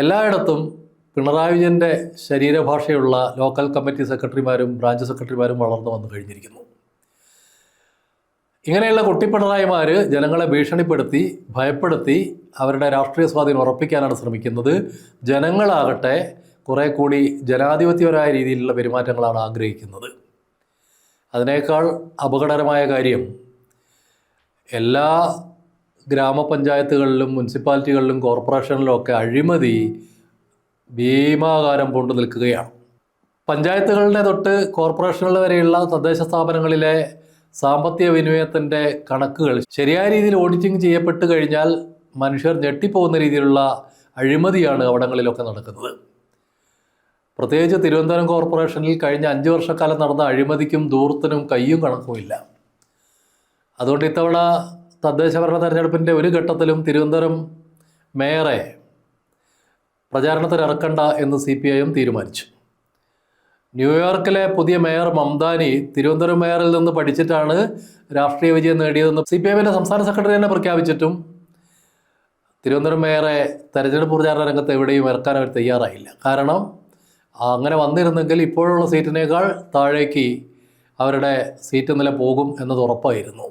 എല്ലായിടത്തും പിണറായി വിജയന്റെ ശരീരഭാഷയുള്ള ലോക്കൽ കമ്മിറ്റി സെക്രട്ടറിമാരും ബ്രാഞ്ച് സെക്രട്ടറിമാരും വളർന്നു വന്നു കഴിഞ്ഞിരിക്കുന്നു. ഇങ്ങനെയുള്ള കുട്ടിപ്പിണറായിമാർ ജനങ്ങളെ ഭീഷണിപ്പെടുത്തി ഭയപ്പെടുത്തി അവരുടെ രാഷ്ട്രീയ സ്വാധീനം ഉറപ്പിക്കാനാണ് ശ്രമിക്കുന്നത്. ജനങ്ങളാകട്ടെ കുറേ കൂടി ജനാധിപത്യപരമായ രീതിയിലുള്ള പെരുമാറ്റങ്ങളാണ് ആഗ്രഹിക്കുന്നത്. അതിനേക്കാൾ അപകടകരമായ കാര്യം എല്ലാ ഗ്രാമപഞ്ചായത്തുകളിലും മുനിസിപ്പാലിറ്റികളിലും കോർപ്പറേഷനിലും ഒക്കെ അഴിമതി ഭീമാകാരം കൊണ്ടു നിൽക്കുകയാണ്. പഞ്ചായത്തുകളുടെ തൊട്ട് കോർപ്പറേഷനുകൾ വരെയുള്ള തദ്ദേശ സ്ഥാപനങ്ങളിലെ സാമ്പത്തിക വിനിമയത്തിന്റെ കണക്കുകൾ ശരിയായ രീതിയിൽ ഓഡിറ്റിംഗ് ചെയ്യപ്പെട്ട് കഴിഞ്ഞാൽ മനുഷ്യർ ഞെട്ടിപ്പോകുന്ന രീതിയിലുള്ള അഴിമതിയാണ് അവിടങ്ങളിലൊക്കെ നടക്കുന്നത്. പ്രത്യേകിച്ച് തിരുവനന്തപുരം കോർപ്പറേഷനിൽ കഴിഞ്ഞ അഞ്ച് വർഷക്കാലം നടന്ന അഴിമതിക്കും ദൂർത്തിനും കയ്യും കണക്കുമില്ല. അതുകൊണ്ട് ഇത്തവണ തദ്ദേശ ഭരണ തെരഞ്ഞെടുപ്പിന്റെ ഒരു ഘട്ടത്തിലും തിരുവനന്തപുരം മേയറെ പ്രചാരണത്തിൽ ഇറക്കണ്ട എന്ന് സി പി ഐ തീരുമാനിച്ചു. ന്യൂയോർക്കിലെ പുതിയ മേയർ മംദാനി തിരുവനന്തപുരം മേയറിൽ നിന്ന് പഠിച്ചിട്ടാണ് രാഷ്ട്രീയ വിജയം നേടിയതെന്ന് സി പി എമ്മിന്റെ സംസ്ഥാന സെക്രട്ടറി തന്നെ പ്രഖ്യാപിച്ചിട്ടും തിരുവനന്തപുരം മേയറെ തെരഞ്ഞെടുപ്പ് പ്രചാരണ രംഗത്ത് എവിടെയും ഇറക്കാൻ അവർ തയ്യാറായില്ല. കാരണം അങ്ങനെ വന്നിരുന്നെങ്കിൽ ഇപ്പോഴുള്ള സീറ്റിനേക്കാൾ താഴേക്ക് അവരുടെ സീറ്റ് നില പോകും എന്നത് ഉറപ്പായിരുന്നു.